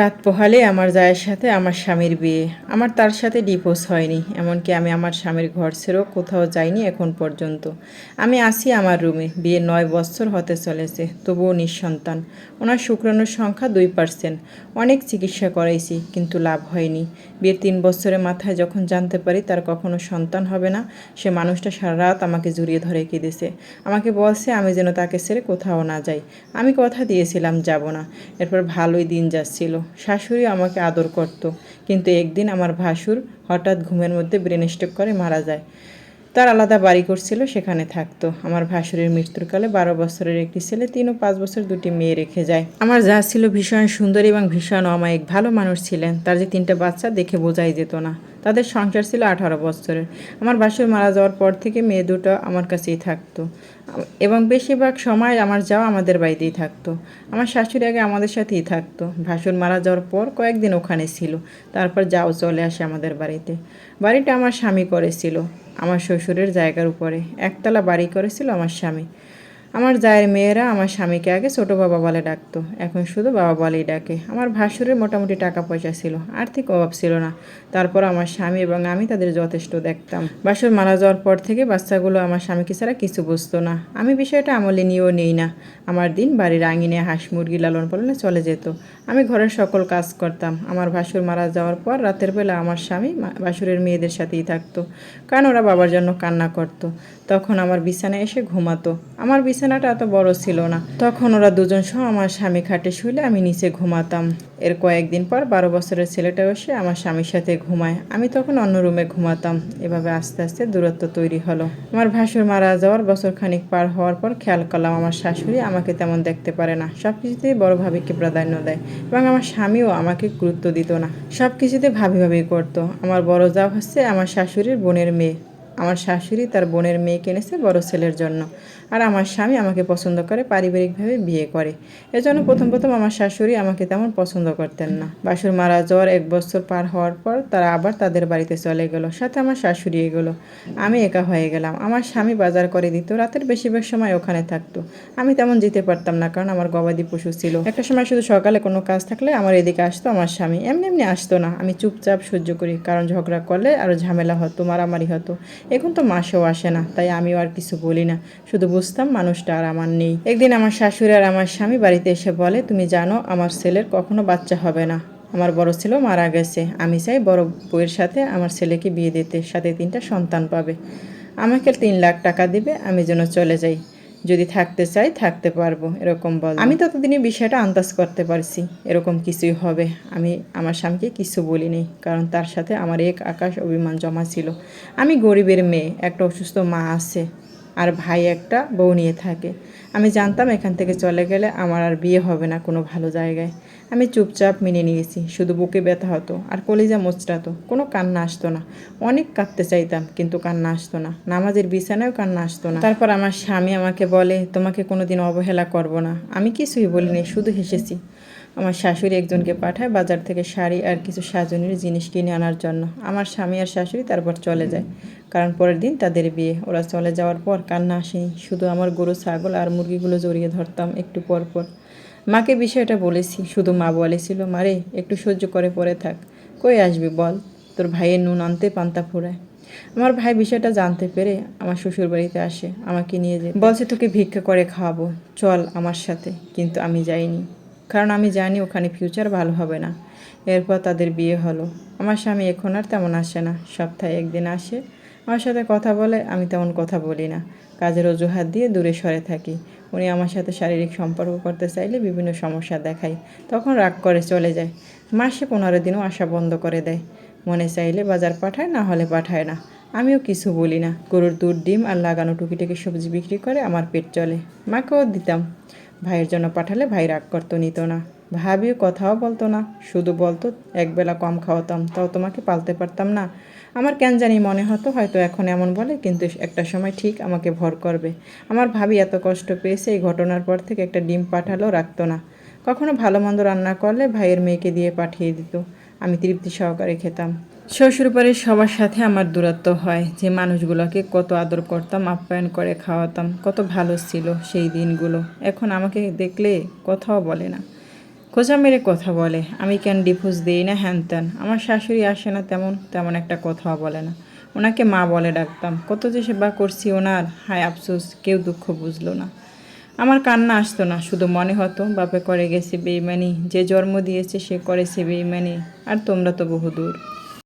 রাত পোহালে আমার জায়ের সাথে আমার স্বামীর বিয়ে। আমার তার সাথে ডিভোর্স হয়নি, এমনকি আমি আমার স্বামীর ঘর ছেড়েও কোথাও যাইনি এখন পর্যন্ত। আমি আসি আমার রুমে, বিয়ে নয় বছর হতে চলেছে, তবুও নিঃসন্তান। ওনার শুক্রাণুর সংখ্যা দুই পার্সেন্ট। অনেক চিকিৎসা করাইছি, কিন্তু লাভ হয়নি। বিয়ের তিন বছরের মাথায় যখন জানতে পারি তার কখনো সন্তান হবে না, সে মানুষটা সারা রাত আমাকে জড়িয়ে ধরে কেঁদেছে। আমাকে বলছে, আমি যেন তাকে ছেড়ে কোথাও না যাই। আমি কথা দিয়েছিলাম, যাব না। এরপর ভালোই দিন যাচ্ছিল। শাশুড়ি আমাকে আদর করত। কিন্তু একদিন আমার ভাসুর হঠাৎ ঘুমের মধ্যে ব্রেন স্ট্রোক করে মারা যায়। তার আলাদা বাড়ি করছিল, সেখানে থাকতো। আমার ভাসুরের মৃত্যুরকালে বারো বছরের একটি ছেলে তিন ও পাঁচ বছর দুটি মেয়ে রেখে যায়। আমার যা ছিল ভীষণ সুন্দর এবং ভীষণ অমায়িক, ভালো মানুষ ছিলেন। তার যে তিনটা বাচ্চা দেখে বোঝাই যেত না। তাদের সংসার ছিল আঠারো বছরের। আমার বাসুর মারা যাওয়ার পর থেকে মেয়ে দুটো আমার কাছেই থাকতো। এবং বেশিরভাগ সময় আমার যাওয়া আমাদের বাড়িতেই থাকতো। আমার শাশুড়ি আগে আমাদের সাথেই থাকতো। ভাসুর মারা যাওয়ার পর কয়েকদিন ওখানে ছিল। তারপর যাও চলে আসে আমাদের বাড়িতে। বাড়িটা আমার স্বামী করেছিল। আমার শ্বশুরের জায়গার উপরে। একতলা বাড়ি করেছিল আমার স্বামী। আমার জায়ের মেয়েরা আমার স্বামীকে আগে ছোটো বাবা বলে ডাকতো। এখন শুধু বাবা বলেই ডাকে। আমার ভাসুরের মোটামুটি টাকা পয়সা ছিল, আর্থিক অভাব ছিল না। তারপর আমার স্বামী এবং আমি তাদের যথেষ্ট দেখতাম। বাসুর মারা যাওয়ার পর থেকে বাচ্চাগুলো আমার স্বামীকে ছাড়া কিছু বুঝতো না। আমি বিষয়টা আমলে নিয়েও নেই না। আমার দিন বাড়ির আঙিনে হাঁস মুরগি লালন পালনে চলে যেত। আমি ঘরের সকল কাজ করতাম। আমার ভাসুর মারা যাওয়ার পর রাতের বেলা আমার স্বামী ভাসুরের মেয়েদের সাথেই থাকতো। কারণ ওরা বাবার জন্য কান্না করতো। তখন আমার বিছানায় এসে ঘুমাতো। আমার বিছানাটা এত বড় ছিল না। তখন ওরা দুজন সহ আমার স্বামী খাটে শুইলে আমি নিচে ঘুমাতাম। এর কয়েকদিন পর বারো বছরের ছেলেটা এসে আমার স্বামীর সাথে ঘুমায়। আমি তখন অন্য রুমে ঘুমাতাম। এভাবে আস্তে আস্তে দূরত্ব তৈরি হলো। আমার ভাসুর মারা যাওয়ার বছর খানিক পার হওয়ার পর খেয়াল করলাম আমার শাশুড়ি আমাকে তেমন দেখতে পারে না। সব কিছুতেই বড় ভাবিকে প্রাধান্য দেয় এবং আমার স্বামীও আমাকে গুরুত্ব দিত না। সব কিছুতে ভাবি ভাবি করতো। আমার বড় যা হচ্ছে আমার শাশুড়ির বোনের মেয়ে। আমার শাশুড়ি তার বোনের মেয়ে কিনেছে বড় ছেলের জন্য। আর আমার স্বামী আমাকে পছন্দ করে, পারিবারিকভাবে বিয়ে করে। এজন্য প্রথম প্রথম আমার শাশুড়ি আমাকে তেমন পছন্দ করতেন না। বাসুর মারা যাওয়ার এক বছর পার হওয়ার পর তারা আবার তাদের বাড়িতে চলে গেল, সাথে আমার শাশুড়ি এগুলো। আমি একা হয়ে গেলাম। আমার স্বামী বাজার করে দিত, রাতের বেশিরভাগ সময় ওখানে থাকতো। আমি তেমন যেতে পারতাম না, কারণ আমার গবাদি পশু ছিল। একটা সময় শুধু সকালে কোনো কাজ থাকলে আমার এদিকে আসতো আমার স্বামী। এমনি এমনি আসতো না। আমি চুপচাপ সহ্য করি, কারণ ঝগড়া করলে আরও ঝামেলা হতো, মারামারি হতো। এখন তো মাসেও আসে না, তাই আমিও আর কিছু বলি না। শুধু বুঝতাম মানুষটা আর আমার নেই। একদিন আমার শাশুড়ি আর আমার স্বামী বাড়িতে এসে বলে, তুমি জানো, আমার ছেলের কখনো বাচ্চা হবে না। আমার বড় ছেলেও মারা গেছে। আমি চাই বড় বউয়ের সাথে আমার ছেলেকে বিয়ে দিতে, সাথে তিনটা সন্তান পাবে। আমাকে তিন লাখ টাকা দিবে, আমি যেন চলে যাই। যদি থাকতে চাই, থাকতে পারব। এরকম বল। আমি ততদিনই বিষয়টা আন্দাজ করতে পারছি। এরকম কিছুই হবে। আমি আমার স্বামীকে কিছু বলিনি, কারণ তার সাথে আমার এক আকাশ অভিমান জমা ছিল। আমি গরিবের মেয়ে, একটা অসুস্থ মা আছে। আর ভাই একটা বউ নিয়ে থাকে। আমি জানতাম এখান থেকে চলে গেলে আমার আর বিয়ে হবে না কোনো ভালো জায়গায়। আমি চুপচাপ মেনে নিয়েছি, শুধু বুকে ব্যথা হতো আর কলিজা মোচড়াতো, কোনো কান্না আসতো না। অনেক কাঁদতে চাইতাম, কিন্তু কান্না আসতো না। নামাজের বিছানায়ও কান্না আসতো না। তারপর আমার স্বামী আমাকে বলে, তোমাকে কোনোদিন অবহেলা করব না। আমি কিছুই বলিনি, শুধু হেসেছি। আমার শাশুড়ি একজনকে পাঠায়, বাজার থেকে শাড়ি আর কিছু সাজনের জিনিস কিনে আনার জন্য। আমার স্বামী আর শাশুড়ি তারপর চলে যায়, কারণ পরের দিন তাদের বিয়ে। ওরা চলে যাওয়ার পর কান্না আসেনি শুধু আমার গরু, ছাগল আর মুরগিগুলো জড়িয়ে ধরতাম একটু পর পর। মাকে বিষয়টা বলেছি, শুধু মা বলেছিল মারে একটু সহ্য করে পরে থাক। কই আসবি বল? তোর ভাইয়ের নুন আনতে পান্তা ফুরায়। আমার ভাই বিষয়টা জানতে পেরে আমার শ্বশুর বাড়িতে আসে, আমাকে নিয়ে যে বলছে, তোকে ভিক্ষা করে খাওয়াবো। চল আমার সাথে, কিন্তু আমি যাইনি। কারণ আমি জানি ওখানে ফিউচার ভালো হবে না। এরপর তাদের বিয়ে হলো। আমার স্বামী এখন আর তেমন আসে না। সপ্তাহে একদিন আসে। আমার সাথে কথা বলে, আমি তেমন কথা বলি না। কাজের অজুহাত দিয়ে দূরে সরে থাকি। উনি আমার সাথে শারীরিক সম্পর্ক করতে চাইলে বিভিন্ন সমস্যা দেখায়। তখন রাগ করে চলে যায়। মাসে পনেরো দিনও আসা বন্ধ করে দেয়। মনে চাইলে বাজার পাঠায়, না হলে পাঠায় না। আমিও কিছু বলি না। গরুর দুধ, ডিম আর লাগানো টুকিটাকি সবজি বিক্রি করে আমার পেট চলে। মাকেও দিতাম। ভাইয়ের জন্য পাঠালে ভাই রাগ করতো, নিত না। ভাবিও কথাও বলতো না, শুধু বলতো একবেলা কম খাওয়াতাম, তাও তোমাকে পালতে পারতাম না। আমার কেন জানি মনে হতো, হয়তো এখন এমন বলে, কিন্তু একটা সময় ঠিক আমাকে ভর করবে। আমার ভাবি এত কষ্ট পেয়েছে, এই ঘটনার পর থেকে একটা ডিম পাঠালেও রাখতো না। কখনো ভালো মন্দ রান্না করলে ভাইয়ের মেয়েকে দিয়ে পাঠিয়ে দিত। আমি তৃপ্তি সহকারে খেতাম। শ্বশুর বাড়ির সবার সাথে আমার দূরত্ব হয়, যে মানুষগুলোকে কত আদর করতাম, আপ্যায়ন করে খাওয়াতাম, কত ভালো ছিল সেই দিনগুলো। এখন আমাকে দেখলে কথাও বলে না। খোঁচা মেরে কথা বলে, আমি কেন ডিভোর্স দিই না, হ্যান ত্যান। আমার শাশুড়ি আসে না তেমন তেমন একটা কথাও বলে না। ওনাকে মা বলে ডাকতাম, কত যে সেবা করছি ওনার, হায় আফসোস, কেউ দুঃখ বুঝলো না। আমার কান্না আসতো না, শুধু মনে হতো, বাপে করে গেছে বেইমানি, যে জন্ম দিয়েছে সে করেছে বেইমানি, আর তোমরা তো বহুদূর।